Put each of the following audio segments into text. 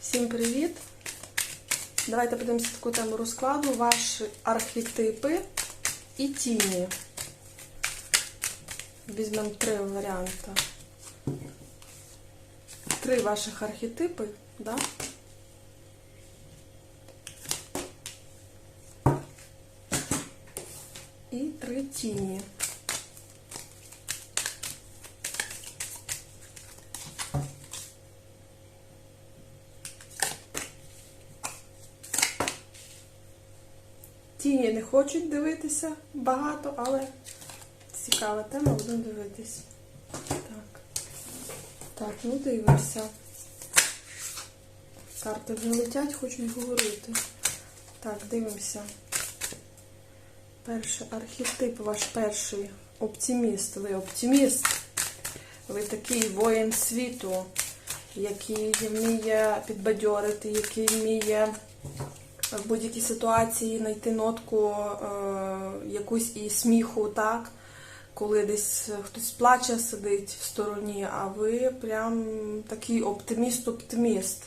Всім привіт! Давайте подивимося таку тему розкладу. Ваші архетипи і тіні. Візьмемо три варіанти. Три ваших архетипи, да? І три тіні. Тіні не хочуть дивитися багато, але цікава тема, будемо дивитись. Так. Так, ну дивимося. Карти вже летять, хочуть говорити. Так, дивимося. Перший архетип, ваш перший оптиміст. Ви оптиміст. Ви такий воїн світу, який вміє підбадьорити, який вміє в будь-якій ситуації знайти нотку е, якусь і сміху, так? Коли десь хтось плаче, сидить в стороні, а ви прям такий оптиміст-оптиміст.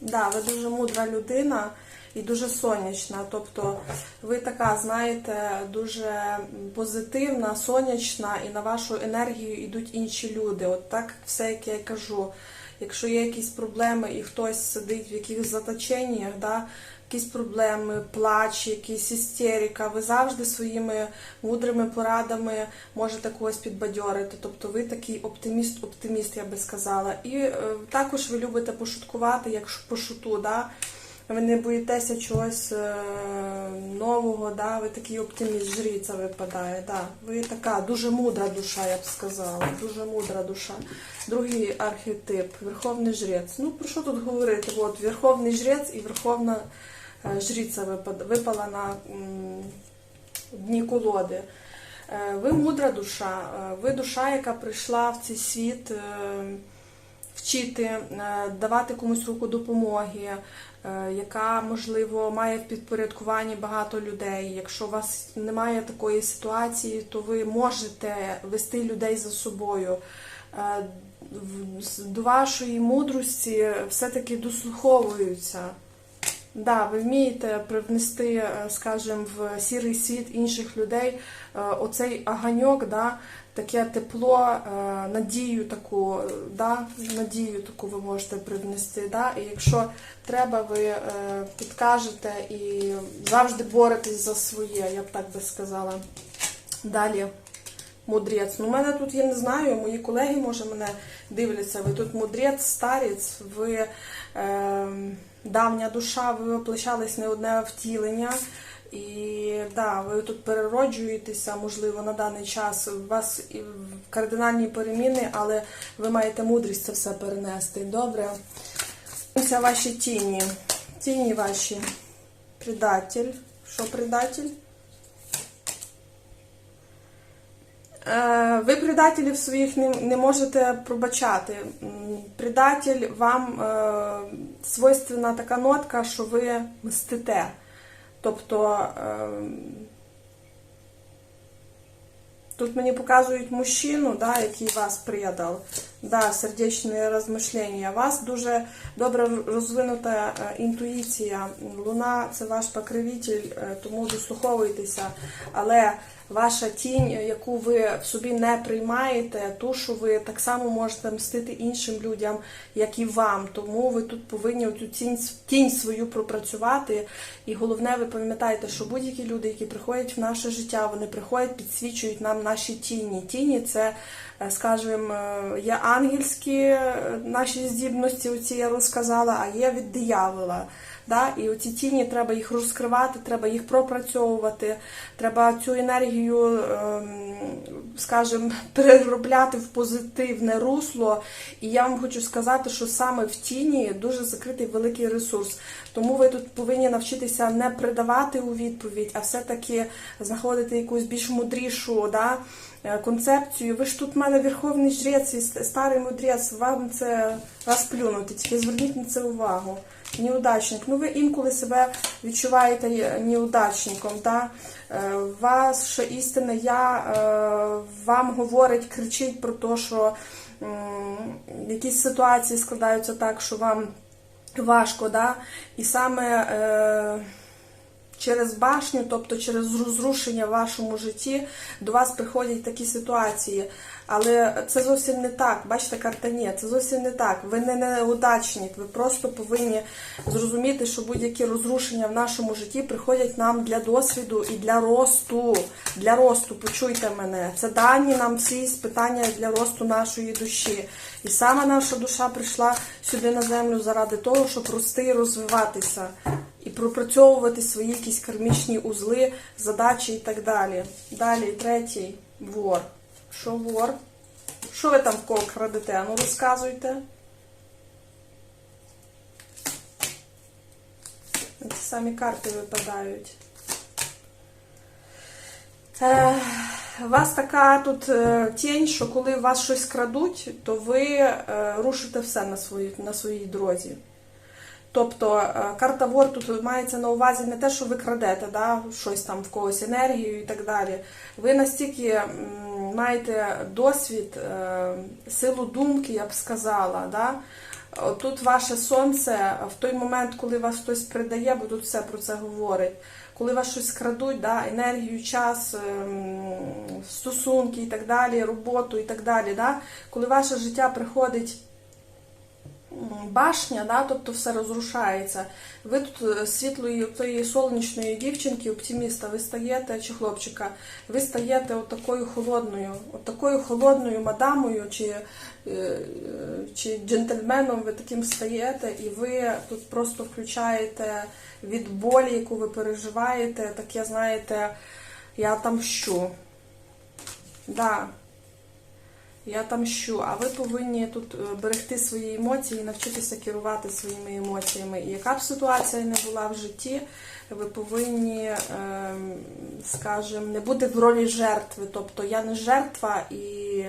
Да, ви дуже мудра людина і дуже сонячна. Тобто ви така, знаєте, дуже позитивна, сонячна, і на вашу енергію йдуть інші люди. От так все, як я кажу. Якщо є якісь проблеми і хтось сидить в якихось заточеннях, да, якісь проблеми, плач, якісь істерика, ви завжди своїми мудрими порадами можете когось підбадьорити. Тобто ви такий оптиміст-оптиміст, я би сказала. І е, також ви любите пошуткувати, як ш- по шуту. Да? Ви не боїтеся чогось е, нового, да? ви такий оптиміст, жриця випадає. Да? Ви така дуже мудра душа, я б сказала. Дуже мудра душа. Другий архетип Верховний жрець. Ну, про що тут говорити? От, Верховний жрець і Верховна е, жриця випала на дні колоди. Е, Ви мудра душа, ви душа, яка прийшла в цей світ вчити, е, давати комусь руку допомоги, е, яка, можливо, має в підпорядкуванні багато людей. Якщо у вас немає такої ситуації, то ви можете вести людей за собою. Е, До вашої мудрості все-таки дослуховуються. Да, ви вмієте привнести, е, скажімо, в сірий світ інших людей е, оцей аганьок, да, таке тепло, е, надію таку, да, надію таку ви можете привнести. Да, і якщо треба, ви підкажете і завжди боретесь за своє, я б так би сказала. Далі. Мудрець. Ну, мене тут, я не знаю, мої колеги, може, мене дивляться. Ви тут мудрець, старець, ви е, давня душа, ви воплощались не одне втілення. І да, ви тут перероджуєтеся, можливо, на даний час. У вас кардинальні переміни, але ви маєте мудрість це все перенести. Добре. Це ваші тіні. Тіні ваші. Предатель. Що предатель? Е, Ви предателів своїх не, можете пробачати. Предатель вам е, свойственна така нотка, що ви мстите. Тобто е, тут мені показують мужчину, да, який вас предав. Да, сердечне розмишлення. У вас дуже добре розвинута е, інтуїція. Луна це ваш покровитель, е, тому дослуховуйтеся. Але ваша тінь, яку ви в собі не приймаєте, ту, що ви так само можете мстити іншим людям, як і вам. Тому ви тут повинні цю тінь, тінь свою пропрацювати. І головне, ви пам'ятаєте, що будь-які люди, які приходять в наше життя, вони приходять, підсвічують нам наші тіні. Тіні це, е, скажімо, е, є ангельські е, наші здібності, оці я розказала, а є від диявола. Да? І оці тіні треба їх розкривати, треба їх пропрацьовувати, треба цю енергію, ем, скажімо, переробляти в позитивне русло. І я вам хочу сказати, що саме в тіні дуже закритий великий ресурс. Тому ви тут повинні навчитися не придавати у відповідь, а все-таки знаходити якусь більш мудрішу, да? е, концепцію. Ви ж тут в мене верховний жрець і старий мудрець, вам це розплюнути. Тільки зверніть на це увагу. Неудачник. Ну ви інколи себе відчуваєте неудачником. Да? Е, Ваше істинне я е, вам говорить, кричить про те, що якісь ситуації складаються так, що вам важко, да? і саме е, через башню, тобто через розрушення в вашому житті, до вас приходять такі ситуації. Але це зовсім не так. Бачите, карта ні, це зовсім не так. Ви не неудачник, ви просто повинні зрозуміти, що будь-які розрушення в нашому житті приходять нам для досвіду і для росту. Для росту, почуйте мене. Це дані нам ці спитання для росту нашої душі. І саме наша душа прийшла сюди на землю заради того, щоб рости і розвиватися. І пропрацьовувати свої якісь кармічні узли, задачі і так далі. Далі, третій вор. Що вор? Що ви там в кого крадете? Ну розказуйте. Ті самі карти випадають. Е, у вас така тут е, тінь, що коли вас щось крадуть, то ви е, рушите все на своїй, на своїй дорозі. Тобто е, карта вор тут мається на увазі не те, що ви крадете, да, щось там в когось енергію і так далі. Ви настільки маєте досвід, е, силу думки, я б сказала. Да? Тут ваше сонце в той момент, коли вас хтось придає, бо тут все про це говорить. Коли вас щось крадуть, да, енергію, час, ем, стосунки і так далі, роботу і так далі. Да? Коли ваше життя приходить башня, да, тобто все розрушається. Ви тут е, світлої тої сонячної дівчинки, оптиміста, ви стаєте, чи хлопчика, ви стаєте от такою холодною, от такою холодною мадамою чи, е, чи джентльменом ви таким стаєте, і ви тут просто включаєте від болі, яку ви переживаєте, таке, знаєте, я тамщу. Да. Я тамщу, а ви повинні тут е, берегти свої емоції і навчитися керувати своїми емоціями. І яка б ситуація не була в житті, ви повинні, ем, скажімо, не бути в ролі жертви. Тобто я не жертва і,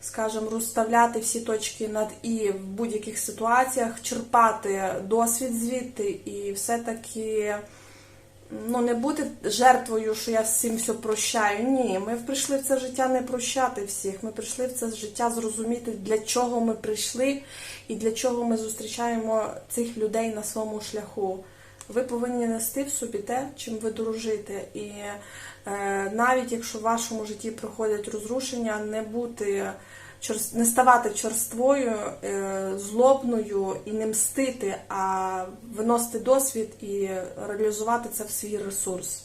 скажімо, розставляти всі точки над і в будь-яких ситуаціях, черпати досвід звідти і все-таки ну, не бути жертвою, що я всім все прощаю. Ні, ми прийшли в це життя не прощати всіх. Ми прийшли в це життя зрозуміти, для чого ми прийшли і для чого ми зустрічаємо цих людей на своєму шляху. Ви повинні нести в собі те, чим ви дорожите. І е, навіть якщо в вашому житті проходять розрушення, не бути не ставати черствою, е, злобною і не мстити, а виносити досвід і реалізувати це в свій ресурс.